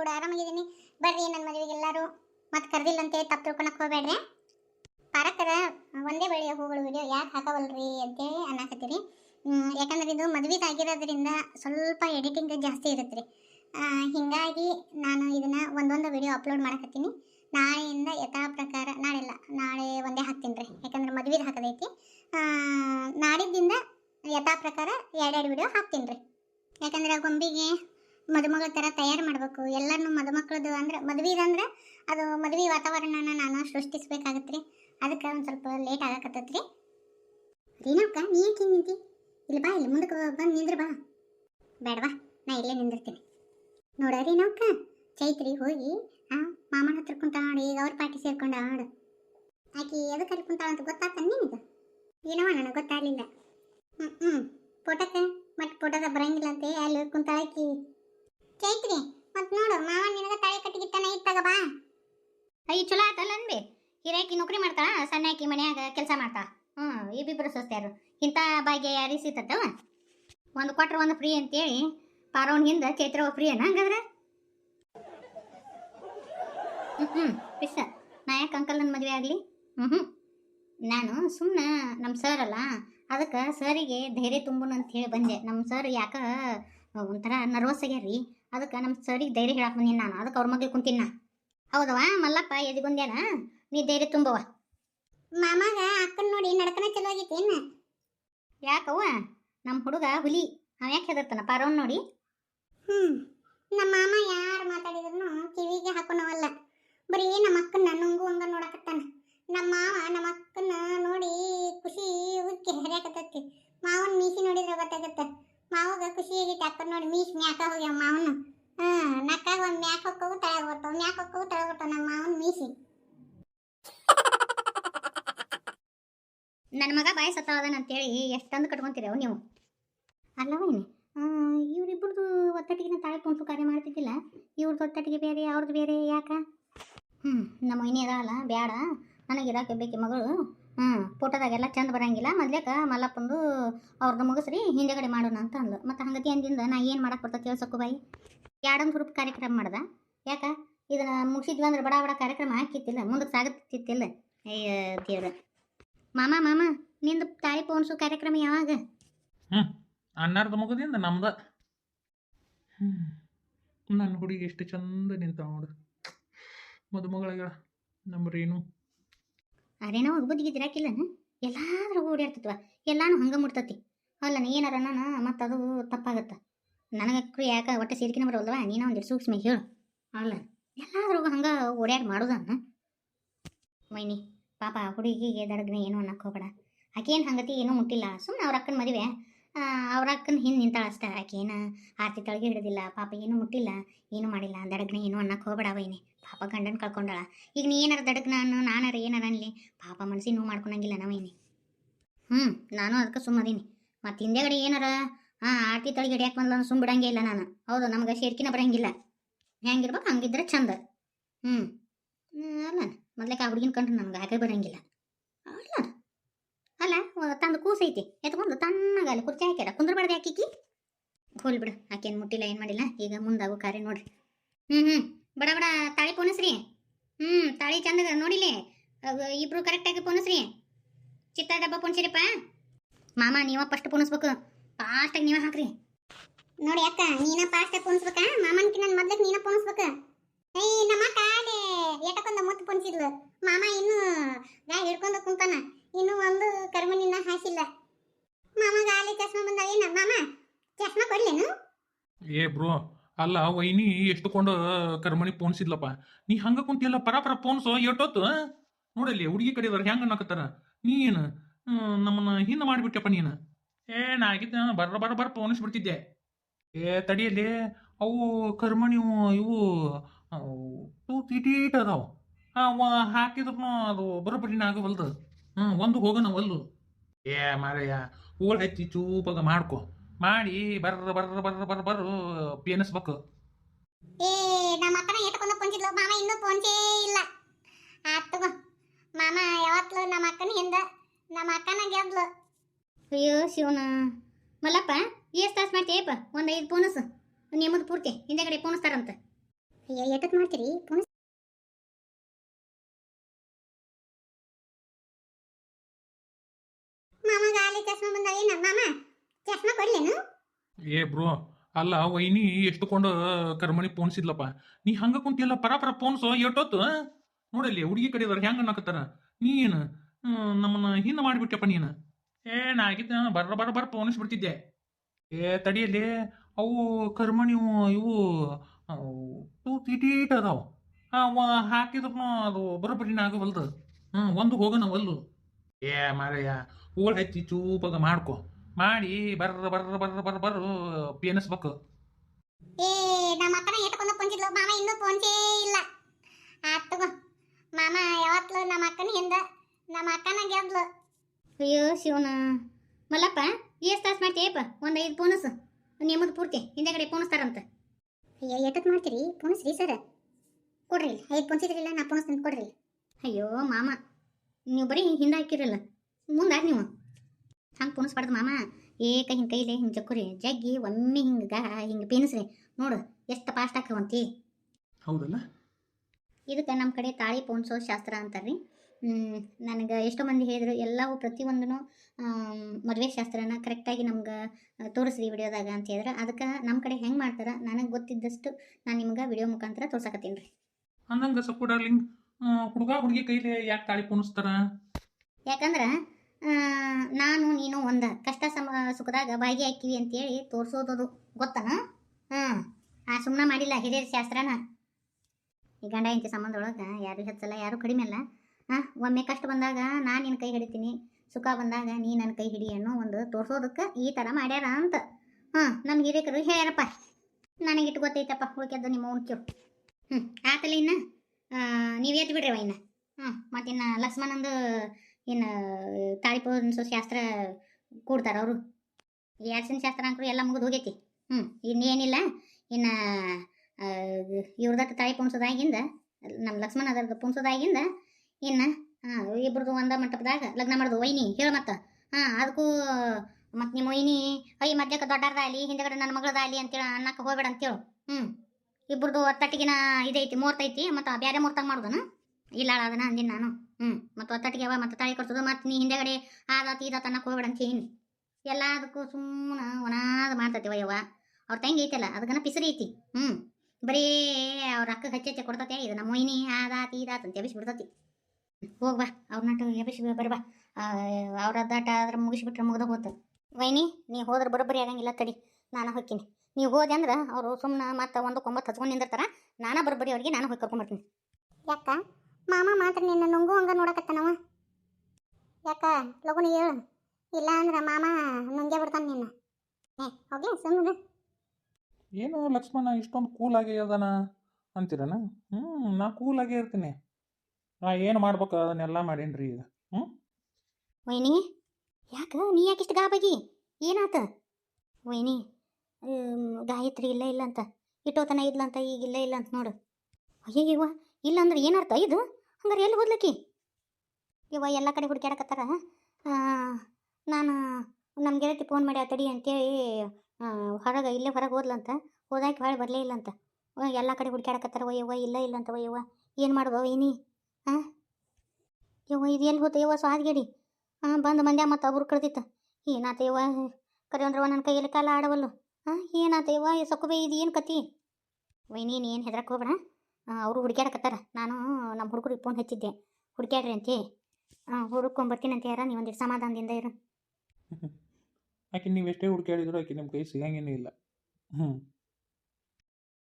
ಕೂಡ ಆರಾಮಾಗಿದ್ದೀನಿ. ಬರ್ರಿ ನನ್ನ ಮದುವೆಗೆ ಎಲ್ಲರೂ. ಮತ್ತೆ ಕರೆದಿಲ್ಲಂತೆ, ತಪ್ಪು ತಿಳ್ಕೊಳಕ್ಕೆ ಹೋಗ್ಬೇಡ್ರಿ. ಪಾರಕರ ಒಂದೇ ಬಳಿಯ ಹೂಗಳು ವಿಡಿಯೋ ಯಾಕೆ ಹಾಕವಲ್ರಿ ಅಂತೇಳಿ ಅನ್ನಕತ್ತೀರಿ. ಯಾಕಂದ್ರೆ ಇದು ಮದುವೆದಾಗಿರೋದ್ರಿಂದ ಸ್ವಲ್ಪ ಎಡಿಟಿಂಗ್ ಜಾಸ್ತಿ ಇರುತ್ತೆ ರೀ ಹೀಗಾಗಿ ನಾನು ಇದನ್ನು ಒಂದೊಂದು ವಿಡಿಯೋ ಅಪ್ಲೋಡ್ ಮಾಡಕತ್ತೀನಿ. ನಾಳೆಯಿಂದ ಯಥಾ ಪ್ರಕಾರ, ನಾಳೆಲ್ಲ, ನಾಳೆ ಒಂದೇ ಹಾಕ್ತೀನಿ ರೀ ಯಾಕಂದ್ರೆ ಮದುವೆದು ಹಾಕೋದೈತಿ. ನಾಡಿದ್ದಿಂದ ಯಥಾ ಪ್ರಕಾರ ಎರಡೆರಡು ವಿಡಿಯೋ ಹಾಕ್ತೀನಿ ರೀ ಯಾಕಂದ್ರೆ ಗೊಂಬಿಗೆ ಮದುಮಗಳ ಥರ ತಯಾರು ಮಾಡಬೇಕು. ಎಲ್ಲರನ್ನೂ ಮದುಮಕ್ಳದ್ದು ಅಂದ್ರೆ ಮದುವೆದಂದ್ರೆ ಅದು ಮದುವೆ ವಾತಾವರಣನ ನಾನು ಸೃಷ್ಟಿಸ್ಬೇಕಾಗತ್ತೆ ರೀ ಅದಕ್ಕೆ ಒಂದು ಸ್ವಲ್ಪ ಲೇಟ್ ಆಗಕತ್ತೈತಿ ರೀ ರೀನಕ್ಕ ನೀ ಯಾಕೆ ನಿಂತಿ? ಇಲ್ಲಿ ಬಾ ಇಲ್ಲಿ ಮುಂದಕ್ಕೆ ಬಂದು ನಿಂದ್ರು ಬಾ. ಬೇಡವಾ ನಾ ಇಲ್ಲೇ ನಿಂದಿರ್ತೀನಿ. ನೋಡ ರೀನಕ್ಕ ಚೈತ್ರಿ ಹೋಗಿ ಹಾಂ ಮಾಮನ ಹತ್ರ ಕುಂತ ನೋಡಿ, ಈಗ ಅವ್ರ ಪಾರ್ಟಿ ಸೇರ್ಕೊಂಡು ನೋಡು ಆಕೆ ಎದಕ್ಕೆ ಅಲ್ಲಿ ಕುಂತಾಳ ಅಂತ ಗೊತ್ತಾತ ನಿನಗೆ? ಏನವ ನನಗೆ ಗೊತ್ತಾಗಲಿಲ್ಲ. ಹ್ಞೂ ಹ್ಞೂ ಫೋಟೋಕ್ಕೆ? ಮತ್ತೆ ಫೋಟೋದ ಬರಂಗಿಲ್ಲ ಅಂತೆ, ಅಲ್ಲಿ ಕುಂತಾಳ ಆಕಿ. ಚೈತ್ರಿ, ಮತ್ತೆ ನೋಡು ಮಾವ ನಿನಗ ತಾಳಿ ಕಟ್ಟಿಗಿತ್ತಾನ ಇತ್ತಾಗ ಬಾ. ಅಯ್ಯ ಚಲೋ ಆತಲ್ಲ ಅನ್ಬಿ. ಹಿರೇಕಿ ನೌಕರಿ ಮಾಡ್ತಾಳ, ಸಣ್ಣಾಕಿ ಮನ್ಯಾಗ ಕೆಲಸ ಮಾಡ್ತಾ ಹ್ಞೂ ಇಬ್ಬಿಬ್ರು ಸೊಸ್ತ್ಯಾರು. ಇಂಥ ಭಾಗ್ಯ ಯಾರಿಗೆ ಸಿಗ್ತತ್ತವ ಒಂದು ಕೊಟ್ರೆ ಒಂದು ಫ್ರೀ ಅಂತೇಳಿ ಪಾರವನ್ ಹಿಂದೆ ಚೈತ್ರ ಫ್ರೀ ಅನ್ನ ಹಂಗಾದ್ರೆ? ಹ್ಞೂ ಹ್ಞೂ ಪಿಸ್ಸ ನಾ ಯಾಕೆ ಅಂಕಲ್ ನನ್ನ ಮದುವೆ ಆಗಲಿ? ಹ್ಞೂ ಹ್ಞೂ ನಾನು ಸುಮ್ಮನೆ ನಮ್ಮ ಸರ್ ಅಲ್ಲ, ಅದಕ್ಕೆ ಸರಿಗೆ ಧೈರ್ಯ ತುಂಬುನು ಅಂತ ಹೇಳಿ ಬಂದೆ. ನಮ್ಮ ಸರ್ ಯಾಕ ಒಂಥರ ನರ್ವಸ್ ಆಗ್ಯಾರ್ರಿ? ಅದಕ್ಕೆ ನಮ್ಮ ಸರಿಗೆ ಧೈರ್ಯ ಹೇಳಕ್ಕೆ ಬಂದೀನಿ ನಾನು. ಅದಕ್ಕೆ ಅವ್ರ ಮಗ್ಳು ಕುಂತೀನಿ ನಾ. ಹೌದವಾ ಮಲ್ಲಪ್ಪ ಎದಿಗೊಂದೇನ ನೀ ಧೈರ್ಯ ತುಂಬವ ಮಾಮಾಗ ಅಕ್ಕನ ನೋಡಿ ನಡ್ಕನ ಚಲೋ ಆಗೈತಿ ಏನ? ಯಾಕವ್ವ? ನಮ್ಮ ಹುಡುಗ ಹುಲಿ. ಅವ ಯಾಕೆ ಹೆದರ್ತಾನ ಪಾರವನ್ ನೋಡಿ? ಹ್ಮ್. ನಮ್ಮ ಮಾಮ ಯಾರು ಮಾತಾಡಿದ್ರು ಕಿವಿಗೆ ಹಾಕೋಣವಲ್ಲ ಬರೀ ನಮ್ಮ ಅಕ್ಕನ ನುಂಗು ಹಂಗ ನೋಡಕತ್ತಾನ. ನಮ್ಮ ಮಾವ ನಮ್ಮ ಅಕ್ಕನ ನೋಡಿ ಖುಷಿ ಉಕ್ಕಿ ಹರಿಯಾಕತ್ತೈತಿ. ಮಾವನ ಮೀಸಿ ನೋಡಿದ್ರೆ ಗೊತ್ತಾಗತ್ತ. ಖುಷಿ ಆಗೈತಿ ಅಕ್ಕನ ನೋಡಿ ಮೀಸ್ ಮ್ಯಾಕ ಹೋಗ್ಯಾವ ಮಾವನು. ಹಾಂ ನಕ್ಕಾಗ ಒಂದು ಮ್ಯಾಕ್ ಹೊಕ್ಕವು ತಳಗ ಬರ್ತಾವ ಮ್ಯಾಕ್ ಹೊಕ್ಕವು ತಳಗ ಬರ್ತಾವ ನಮ್ಮ ಮಾವನ ಮೀಸಿ ನನ್ನ ಮಗ ಬಾಯಿ ಸತ್ತವದನ ಅಂತೇಳಿ ಎಷ್ಟೊಂದು ಕಟ್ಕೊಂತೀರವ ನೀವು? ಅಲ್ಲವೇನೆ ಇವರಿಬ್ಬರದು ಒತ್ತಟಿಗಿನ ತಾಳೆ ಪುಂಸು ಕಾರ್ಯ ಮಾಡ್ತಿದ್ದಿಲ್ಲ. ಇವ್ರದ್ದು ಒತ್ತಟಿಗೆ ಬೇರೆ ಅವ್ರದ್ದು ಬೇರೆ ಯಾಕ? ಹ್ಞೂ ನಮ್ಮ ಮೈನಿ ಅದಾವಲ್ಲ ಬೇಡ ನನಗೆ ಇರಾಕ ಬೇಕಿ ಮಗಳು. ಹ್ಞೂ ಫೋಟೋದಾಗೆಲ್ಲ ಚಂದ ಬರಂಗಿಲ್ಲ. ಮೊದ್ಲೇಕ ಮಲ್ಲಪ್ಪಂದು ಅವ್ರದ್ದು ಮುಗಿಸ್ರಿ, ಹಿಂದೆಗಡೆ ಮಾಡೋಣ ಅಂತ ಅಂದ್ಲು. ಮತ್ತು ಹಂಗತಿ ಅಂದಿಂದ ನಾ ಏನು ಮಾಡಕ್ಕೆ ಬರ್ತದೆ ಹೇಳ್ಸಕ್ಕು ಬಾಯಿ. ಎರಡೊಂದು ಗ್ರೂಪ್ ಕಾರ್ಯಕ್ರಮ ಮಾಡ್ದೆ. ಯಾಕ? ಇದನ್ನು ಮುಗಿಸಿದ್ವಿ ಅಂದ್ರೆ ಬಡ ಬಡ ಕಾರ್ಯಕ್ರಮ ಹಾಕಿತ್ತಿಲ್ಲ ಮುಂದಕ್ಕೆ ಸಾಗುತ್ತಿತ್ತಿಲ್ಲ. ಅಯ್ಯ, ದೇವ್ರ. ಮಾಮ ಮಾಮ, ನಿಂದು ತಾಳಿ ಪೋನ್ಸು ಕಾರ್ಯಕ್ರಮ ಯಾವಾಗ? ಅನ್ನಾರ್ದ ಮುಗದಿಂದ ನಮ್ದ. ನನ್ನ ಹುಡುಗಿ ಎಷ್ಟು ಚಂದ ನಿಂತ ನೋಡು. ಮದುಮಗಳ ನಮ್ಮ ರೇಣು ಅರೇನೋ ಬುದ್ಧಿಗೆ ತಿರಾಕಿಲ್ಲ ಎಲ್ಲಾದ್ರೂ ಓಡಾಡ್ತಿತ್ವ ಎಲ್ಲಾನು ಹಂಗ ಮುಟ್ತತಿ. ಅಲ್ಲ ಏನಾರ ನಾನು ಮತ್ತೆ ಅದು ತಪ್ಪಾಗತ್ತ ನನಗಕ್ರು ಯಾಕೆ ಒಟ್ಟೆ ಸೇರಿಕಿನ ಬರೋಲ್ವ ನೀನ ಒಂದಿಟ್ಟು ಸೂಕ್ಷ್ಮ ಹೇಳು. ಅಲ್ಲ ಎಲ್ಲಾದ್ರೂ ಹಂಗ ಓಡಾಡಿ ಮಾಡೋದನ್ನ? ಮೈನಿ ಪಾಪ ಹುಡುಗಿಗೆ ದಡಗ್ನೆ ಏನು ಅನ್ನಕ್ಕೆ ಹೋಗ್ಬೇಡ. ಆಕೇನು ಹಂಗತಿ ಏನೂ ಮುಟ್ಟಿಲ್ಲ. ಸುಮ್ಮನೆ ಅವ್ರ ಅಕ್ಕನ ಮದುವೆ. ಅವ್ರ ಅಕ್ಕನ ಹಿಂದೆ ನಿಂತಾಳ ಅಷ್ಟೇ. ಆಕೇನ ಆರತಿ ತಳಗೆ ಹಿಡಿದಿಲ್ಲ, ಪಾಪ ಏನು ಮುಟ್ಟಿಲ್ಲ, ಏನು ಮಾಡಿಲ್ಲ, ದಡಗ್ನ ಏನು ಅನ್ನಕ್ಕೆ ಹೋಗ್ಬೇಡ ಏನೇ ಪಾಪ ಗಂಡನ ಕಳ್ಕೊಂಡಾಳ. ಈಗ ನೀ ಏನಾರ ದಡಗ್ನ ನಾನು ನಾನಾರ ಏನಾರ ಅನ್ಲಿ. ಪಾಪ ಮನ್ಸಿಗೆ ನೋವು ಮಾಡ್ಕೊಳಂಗಿಲ್ಲ ನಾವೇನೆ ಹ್ಞೂ ನಾನು ಅದಕ್ಕೆ ಸುಮ್ಮದೀನಿ ಮತ್ತು ಹಿಂದೆಗಡೆ ಏನಾರ ಹಾಂ ಆರತಿ ತಳಿಗೆ ಹಿಡಿಯಕ್ಕೆ ಬಂದ್ಲ ಸುಮ್ ಬಿಡಂಗೇ ಇಲ್ಲ ನಾನು. ಹೌದು, ನಮ್ಗೆ ಶೇರ್ಕಿನ ಬರಂಗಿಲ್ಲ. ಹೆಂಗಿರ್ಬೇಕು ಹಂಗಿದ್ರೆ ಚಂದ. ಹ್ಞೂ ಅಲ್ಲ ಮೊದ್ಲಕ್ಕೆ ಆ ಹುಡುಗಿನ ಕಂಡ್ರೆ ನಮ್ಗೆ ಹಾಗೆ ಬರಂಗಿಲ್ಲ. ಅಲ್ಲ ಅಲ್ಲ. ತಂದು ಕೂಸೈತಿ. ಎತ್ಕೊಂಡು ಅಲ್ಲಿ ಕುರ್ಚಿ ಹಾಕ್ಯಾರ? ಕುಂದ್ರಬಾರ್ದು ಯಾಕಿಕ್ಕಿ ಹೋಲ್ ಬಿಡು, ಆಕೇನು ಮುಟ್ಟಿಲ್ಲ, ಏನು ಮಾಡಿಲ್ಲ. ಈಗ ಮುಂದಾಗು ಕಾರ್ಯ ನೋಡ್ರಿ. ಹ್ಞೂ ಹ್ಮ್. ಬಡ ಬಡ, ತಾಳಿ ಪೋಣಿಸ್ರಿ ಹ್ಞೂ ತಾಳಿ ಚಂದ ನೋಡಿಲಿ. ಇಬ್ರು ಕರೆಕ್ಟಾಗಿ ಪೋಣಿಸ್ರಿ ಚಿತ್ತ ಡಬ್ಬ ಪೋಣಿಸಿರಿಪ್ಪ ಮಾಮ, ನೀವ ಫಸ್ಟ್ ಪೋಣಿಸ್ಬೇಕು ಫಾಸ್ಟಾಗಿ ನೀವೇ ಹಾಕ್ರಿ. ನೋಡಿ ಅಕ್ಕ, ನೀನ ಪಾಸ್ಟ್ ಪೋಣಿಸ್ಬೇಕ ಮಾಮನ್ಕಿ ನನ್ ಮೊದ್ಲಕ್ ನೀನ ಪೋಣಿಸ್ಬೇಕು ಏಯ್ ನಮ್ಮ ಆಲೆ ಏಟಕ್ಕೊಂದ ಮುತ್ತು ಪೋಣಿಸಿದ್ಲು ಮಾಮ ಇನ್ನು ಗಾ ಹಿಡ್ಕೊಂಡ ಕುಂತಾನ. ಇನ್ನೂ ಒಂದು ಕರ್ಮನಿನ ಹಾಸಿಲ್ಲ. ಏ ಬ್ರೋ ಅಲ್ಲ ವೈನಿ ಎಷ್ಟುಕೊಂಡು ಕರ್ಮಣಿ ಪೋನ್ಸಿದ್ಲಪ್ಪ ನೀ ಹಂಗ ಕುಂತಿಲ್ಲ ಪರ ಪರ ಪೋನ್ಸು ಎಷ್ಟೊತ್ತು? ನೋಡಲ್ಲಿ ಹುಡುಗಿ ಕಡೆದವ್ರು ಹೆಂಗ ನೀ ಹ್ಮ್, ನಮ್ಮನ್ನ ಹಿಂದೆ ಮಾಡಿಬಿಟ್ಟಪ್ಪ ನೀನು. ಏ ನಾ ಆಗಿದ್ದ ಬರ ಬರ ಬರ ಪೋನಿಸ್ ಬಿಡ್ತಿದ್ದೆ ಏ ತಡಿಯಲ್ಲಿ ಅವು ಕರ್ಮಣಿ ಇವು ಇಟೀಟ್ ಅದಾವ ಹಾಕಿದ್ರು ಅದು ಬರೋಬ್ಬರಿನ ಆಗವಲ್ದು. ಹ್ಞೂ ಒಂದು ಹೋಗೋಣ ಒಲ್ಲು ಏ ಮಾರಯ್ಯ ಹೂಳ್ ಹಚ್ಚಿ ಚೂಪಾಗ ಮಾಡ್ಕೊ. ಮಾಡಿ ಬರ್ರ ಬರ್ರ ಬರ್ರ ಬರ್ರ ಬರ್ರ ಪೇನಿಸ್ಬೇಕು. ಏ ನಮ್ಮ ಅಕ್ಕನ ಏಟಕೊಂದ ಪೋಣಿಸಿದ್ಲು ಮಾಮ ಇನ್ನೂ ಪೋಣಿಸೇ ಇಲ್ಲ. ಆತ್ ತಗೋ. ಮಾಮ ಯಾವತ್ಲು ನಮ್ಮ ಅಕ್ಕನ ಹಿಂದ ನಮ್ಮ ಅಕ್ಕನ ಗೆದ್ಲು. ಅಯ್ಯೋ ಶಿವನ ಮಲ್ಲಪ್ಪ ಎಷ್ಟು ತಾಸು ಮಾಡ್ತೀಯಪ್ಪ ಒಂದು ಐದು ಪೋನಸ್. ನಿಮ್ಮದು ಪೂರ್ತಿ. ಹಿಂದೆಗಡೆ ಪೋಣಿಸ್ತಾರಂತ ಎಷ್ಟೊತ್ತು ಮಾಡ್ತೀರಿ? ಫೋನ್ ಅಲ್ಲಿ ಚಶ್ಮಾ ಬಂದಾವೇನ ಮಾಮ ಚಶ್ಮಾ ಕೊಡ್ಲೇನು? ಏ ಬ್ರೋ, ಅಲ್ಲ ವೈನಿ ಎಷ್ಟುಕೊಂಡು ಕರ್ಮಣಿ ಪೋನ್ಸಿದ್ಲಪ್ಪ ನೀ ಹಂಗ ಕುಂತಿಲ್ಲ ಪರ ಪರ ಪೋನ್ಸು ಎಷ್ಟೊತ್ತು? ನೋಡಲ್ಲಿ, ಹುಡುಗಿ ಕಡೆದವ್ರು ಹೆಂಗ ಅನ್ನಕತ್ತಾರ? ನೀನು ನಮ್ಮನ್ನ ಹಿಂದೆ ಮಾಡಿಬಿಟ್ಟಪ್ಪ ನೀನು. ಏ, ನಾ ಆಗಿದ್ದ, ಬರ್ರ ಬರ ಬರ್ರ ಪೋನಿಸ್ಬಿಡ್ತಿದ್ದೆ ಏ, ತಡಿಯಲ್ಲಿ, ಅವು ಕರ್ಮಣಿ, ಇವು- ಇಟೀಟ್ ಅದಾವ. ಅವ ಹಾಕಿದ್ರು ಅದು ಬರೋಬ್ಬರಿನ ಆಗವಲ್ದು ಹ್ಞೂ ಒಂದು ಹೋಗೋಣ ಒಲ್ದು ಏ ಮಾರಯ್ಯ ಹೂಗಳು ಹಚ್ಚಿ ಚೂಪಾಗ ಮಾಡ್ಕೊ. ಮಾಡಿ ಬರ್ರ ಬರ್ರ ಬರ್ರ ಬರ್ರ ಬರ್ರ ಪೇನಿಸ್ಬೇಕು. ಏ ನಮ್ಮ ಅಕ್ಕನ ಪೊಂಚಿದ್ಲು ಮಾಮ ಇನ್ನೂ ಪೊಂಚೇ ಇಲ್ಲ. ಮಾಮ ನಮ್ಮ ಅಕ್ಕನ ಹಿಂದ. ನಮ್ಮ ಅಕ್ಕನ ಗೆದ್ಲು. ಅಯ್ಯೋ ಶಿವನ ಮಲ್ಲಪ್ಪ ಎಷ್ಟು ತಾಸು ಮಾಡ್ತೀಯಪ್ಪ ಒಂದು ಐದು ಪೋನಸ್ ನಿಮ್ಮದು ಪೂರ್ತಿ. ಹಿಂದೆ ಹಿಂದೆಗಡೆ ಪೋಣಿಸ್ತಾರಂತ ಅಯ್ಯೋ ಎಟಕ್ ಮಾಡ್ತೀರಿ? ರೀ ಸರ್ ಕೊಡ್ರಿ. ಐದು ಪೊಂಚಿದ್ರಿಲ್ಲ ನಾ ಪೊಣಸ್ ಕೊಡ್ರಿ. ಅಯ್ಯೋ ಮಾಮ. ನೀವು ಬರೀ ಹಿಂದೆ ಹಾಕಿರಲ್ಲ. ಮುಂದಾಗಿ ನೀವು. ಹಂಗೆ ಪುನಸ್ಬಾರ್ದು ಮಾಮ ಏಕ ಹಿಂಗೆ ಕೈಲಿ ಹಿಂಗೆ ಜಕ್ಕುರಿ ಜಗ್ಗಿ ಒಮ್ಮೆ ಹಿಂಗೆ ಗಾ ಹಿಂಗೆ ಪೀನಿಸ್ರಿ. ನೋಡು ಎಷ್ಟು ಫಾಸ್ಟ್ ಹಾಕವಂತಿ ಹೌದಲ್ಲ? ಇದಕ್ಕೆ ನಮ್ಮ ಕಡೆ ತಾಳಿ ಪೋಣಿಸೋ ಶಾಸ್ತ್ರ ಅಂತಾರ್ರಿ. ನನಗೆ ಎಷ್ಟೋ ಮಂದಿ ಹೇಳಿದ್ರು ಎಲ್ಲವೂ ಪ್ರತಿಯೊಂದೂ ಮದುವೆ ಶಾಸ್ತ್ರನ ಕರೆಕ್ಟಾಗಿ ನಮ್ಗೆ ತೋರಿಸ್ರಿ ವಿಡಿಯೋದಾಗ ಅಂತ ಹೇಳಿದ್ರೆ. ಅದಕ್ಕೆ ನಮ್ಮ ಕಡೆ ಹೆಂಗೆ ಮಾಡ್ತಾರೆ ನನಗೆ ಗೊತ್ತಿದ್ದಷ್ಟು ನಾನು ನಿಮ್ಗೆ ವಿಡಿಯೋ ಮುಖಾಂತರ ತೋರ್ಸಕತ್ತೀನಿ ರೀ. ಹಂಗಂಗೆ ಸಪ್ಪು ಡಾರ್ಲಿಂಗ್ ಹುಡುಗ ಹುಡುಗಿ ಕೈಲಿ ಯಾಕೆ ತಾಳಿ ಪೋಣಿಸ್ತಾರ ಯಾಕಂದ್ರೆ ನಾನು, ನೀನು ಒಂದ ಕಷ್ಟ ಸಮ, ಸುಖದಾಗ ಭಾಗಿಯಾಕಿವಿ ಅಂತೇಳಿ ತೋರಿಸೋದದು ಗೊತ್ತನ? ಹ್ಞೂ ಆ ಸುಮ್ಮನೆ ಮಾಡಿಲ್ಲ ಹಿರಿಯರ ಶಾಸ್ತ್ರನ. ಈ ಗಂಡ ಇಂತಿ ಸಂಬಂಧ ಒಳಗೆ ಯಾರು ಹೆಚ್ಚಲ್ಲ, ಯಾರು ಕಡಿಮೆ ಅಲ್ಲ. ಹಾಂ ಒಮ್ಮೆ ಕಷ್ಟ ಬಂದಾಗ ನಾನು ನಿನ್ನ ಕೈ ಹಿಡಿತೀನಿ, ಸುಖ ಬಂದಾಗ ನೀ ನನ್ನ ಕೈ ಹಿಡಿ ಅನ್ನೋ ಒಂದು ತೋರಿಸೋದಕ್ಕೆ ಈ ಥರ ಮಾಡ್ಯಾರ ಅಂತ. ಹಾಂ ನಮ್ಮ ಹಿರಿಯಕರು ಹೇಳ್ಯಾರಪ್ಪ. ಇಟ್ಟು ಗೊತ್ತೈತಪ್ಪ ಉಳ್ಕೆದ್ದು ನಿಮ್ಮ ಅವ್ನ ಕ್ಯೂ. ಹ್ಞೂ ಆತಲ್ಲ ಇನ್ನು? ನೀವು ಎತ್ತು ಬಿಡ್ರಿ ಇನ್ನು. ಹ್ಞೂ ಮತ್ತಿನ್ನು ಲಕ್ಷ್ಮಣಂದು ಇನ್ನು ತಾಳಿ ಪೋಣಿಸೋ ಶಾಸ್ತ್ರ ಕೂಡ್ತಾರ ಅವರು. ಯಾಡ್ಸಿನ ಶಾಸ್ತ್ರ ಅಂಕರು ಎಲ್ಲ ಮುಗಿದು ಹೋಗೈತಿ. ಹ್ಞೂ ಇನ್ನೇನಿಲ್ಲ ಇನ್ನು ಇವ್ರದಟ್ಟು ತಾಳಿ ಪೋಣಿಸೋದಾಗಿಂದ ನಮ್ಮ ಲಕ್ಷ್ಮಣ ಅದರದ್ದು ಪೋಣಿಸೋದಾಗಿಂದ, ಇನ್ನು ಹಾಂ ಇಬ್ರದ್ದು ಒಂದ ಮಂಟಪದಾಗ ಲಗ್ನ ಮಾಡೋದು. ವೈನಿ ಹೇಳು ಮತ್ತೆ. ಹಾಂ ಅದಕ್ಕೂ ಮತ್ತು ನಿಮ್ಮ ವೈನಿ ಅಯ್ಯ ಮಧ್ಯಕ್ಕೆ ದೊಡ್ಡಾರ್ದಾಗಲಿ, ಹಿಂದೆಗಡೆ ನನ್ನ ಮಗಳದಾಗಲಿ ಅಂತೇಳಿ ಅನ್ನಕ್ಕೆ ಹೋಗ್ಬೇಡ ಅಂತೇಳು. ಹ್ಞೂ ಇಬ್ಬರದು ಒತ್ತಟ್ಟಿಗಿನ ಇದೈತಿ ಮೂರ್ತೈತಿ ಮತ್ತು ಬೇರೆ ಮೂರ್ತಾಗ ಮಾಡೋದನ? ಇಲ್ಲ ಅದನ್ನ ಅಂದಿನ ನಾನು. ಹ್ಞೂ ಮತ್ತು ಒತ್ತಟ್ಟಿಗೆ ಅವ ಮತ್ತು ತಾಳಿ ಕೊಡ್ಸೋದು, ಮತ್ತು ನೀ ಹಿಂದೆಗಡೆ ಆದಾತ ಈದಾತ ಅನ್ನಕ್ಕೆ ಹೋಗ್ಬೇಡ ಅಂತ ಹೇಳಿ ಅದಕ್ಕೂ ಸುಮ್ಮನೆ ಒಣಾದ ಮಾಡ್ತತಿ ಯವ್ವ. ಅವ್ರ ತಂಗಿ ಐತಲ್ಲ ಅದಕ್ಕನ ಪಿಸರಿ ಐತಿ. ಹ್ಞೂ ಬರೀ ಅವ್ರ ಅಕ್ಕ ಹಚ್ಚಿ ಕೊಡ್ತತೆ, ಇದು ನಮ್ಮ ಮೊಯ್ನಿ ಆದಾತ ಈದಾತ ಅಂತ ಎಬಿಸಿ ಬಿಡ್ತತಿ. ಹೋಗ್ಬಾ ಅವ್ರ ನಟ ಎಬಿಸಿ ಬರ್ಬಾ ಅವ್ರ ಅದಾಟ ಆದ್ರೆ ಮುಗಿಸ್ಬಿಟ್ರೆ ಮುಗ್ದ ಹೋತ. ವೈನಿ, ನೀ ಹೋದ್ರೆ ಬರೋಬ್ಬರಿ ಆಗಂಗಿಲ್ಲ, ತಡಿ. ನಾನು ಹೊಕ್ಕಿನಿ. ನೀವು ಹೋದೆ ಅಂದ್ರೆ ಅವರು ಸುಮ್ಮನೆ ಮತ್ತೆ ಒಂದು ಕೊಂಬತ್ತು ಹಚ್ಕೊಂಡು ನಿಂದಿರ್ತಾರ, ನಾನು ಬರೋಬ್ಬರಿ ಅವ್ರಿಗೆ ನಾನು ಹೋಗಿ ಕರ್ಕೊಂಬರ್ತೀನಿ ಯಾಕ? ಮಾಮ ಮಾತ್ರ ನಿನ್ನ ನುಂಗು ಹಂಗ ನೋಡಕತ್ತನವ. ಯಾಕ ಲಗುನ ಹೇಳು. ಇಲ್ಲ ಅಂದ್ರೆ ಮಾಮ ನುಂಗೆ ಬಿಡ್ತಾನ ನಿನ್ನ. ಏ ಹೋಗ್ಲಿ ಸುಮ್ಮನೆ ಏನು ಲಕ್ಷ್ಮಣ ಇಷ್ಟೊಂದು ಕೂಲಾಗಿ ಅದಾನ ಅಂತೀರನ? ಹ್ಞೂ ನಾ ಆಗಿ ಇರ್ತೀನಿ. ನಾ ಏನು ಮಾಡ್ಬೇಕು ಅದನ್ನೆಲ್ಲ ಮಾಡೇನ್ರಿ ಈಗ? ವೈನಿ ಯಾಕ? ನೀ ಯಾಕೆ ಇಷ್ಟು ಗಾಬಾಗಿ? ಏನಾತ? ವೈನಿ ಗಾಯತ್ರಿ ಇಲ್ಲ ಇಲ್ಲ ಅಂತ. ಇಟ್ಟೋತನ ಇದ್ಲಂತ ಈಗ ಇಲ್ಲ ಇಲ್ಲ ಅಂತ ನೋಡು. ಅಯ್ಯಯ್ಯವ್ವ ಇಲ್ಲ ಅಂದ್ರೆ ಏನರ್ಥ ಇದು? ಹಂಗಾರೆ ಎಲ್ಲಿ ಹೋದ್ಲಕ್ಕಿ? ಇವ ಎಲ್ಲ ಕಡೆ ಹುಡುಕ್ಯಾಡಕತ್ತಾರ? ನಾನು ನಮ್ಮ ಗೆಳತಿ ಫೋನ್ ಮಾಡಿ ತಡಿ ಅಂತೇಳಿ ಹೊರಗೆ, ಇಲ್ಲೇ ಹೊರಗೆ ಹೋದ್ಲಂತ. ಹೋದಾಕ ಭಾಳ ಬರಲೇ ಇಲ್ಲ ಅಂತ. ಎಲ್ಲ ಕಡೆ ಹುಡುಕ್ಯಾಡಕತ್ತಾರ? ಒಯ್ಯವ್ವ ಇಲ್ಲ ಇಲ್ಲ ಅಂತ. ಒಯ್ಯವ್ವ ಏನು ಮಾಡ್ಬೋ, ಏನಿ? ಹಾಂ ಯವ್ವ, ಇದು ಎಲ್ಲಿ ಹೋತ? ಯವ್ವ ಸ್ವಾದ್ಗೇಡಿ ಹಾಂ ಬಂದು ಮಂದ್ಯ ಮತ್ತು ಅವ್ರು ಕಳ್ದಿತ್ತು. ಏನಾತ ಕರೆ ಅಂದ್ರವ ನನ್ನ ಕೈಯಲ್ಲಿ ಕಾಲ ಆಡವಲ್ಲು. ಹಾಂ ಏನಾತೇವ ಸೊಕ್ಕಬೇ ಇದು ಏನು ಕತಿ? ವೈನೇನು ಏನು ಹೆದ್ರಕ್ಕೆ ಹೋಗ್ಬೇಡ. ಅವರು ಹುಡುಕ್ಯಾಡಕತ್ತಾರ. ನಾನು ನಮ್ಮ ಹುಡುಗರಿಗೆ ಫೋನ್ ಹಚ್ಚಿದ್ದೆ. ಹುಡುಕ್ಯಾಡ್ರಿ ಅಂತಿ. ಹಾಂ ಹುಡುಕೊಂಬರ್ತೀನಿ ಅಂತ ಯಾರ? ನೀವೊಂದು ಒಂದಿಟ್ಟು ಸಮಾಧಾನದಿಂದ ಇರು. ಆಕೆ ನೀವು ಎಷ್ಟೇ ಹುಡುಕ್ಯಾಡಿದ್ರು ಆಕೆ ನಿಮ್ಮ ಕೈ ಸಿಗಂಗೇನೂ ಇಲ್ಲ. ಹ್ಞೂ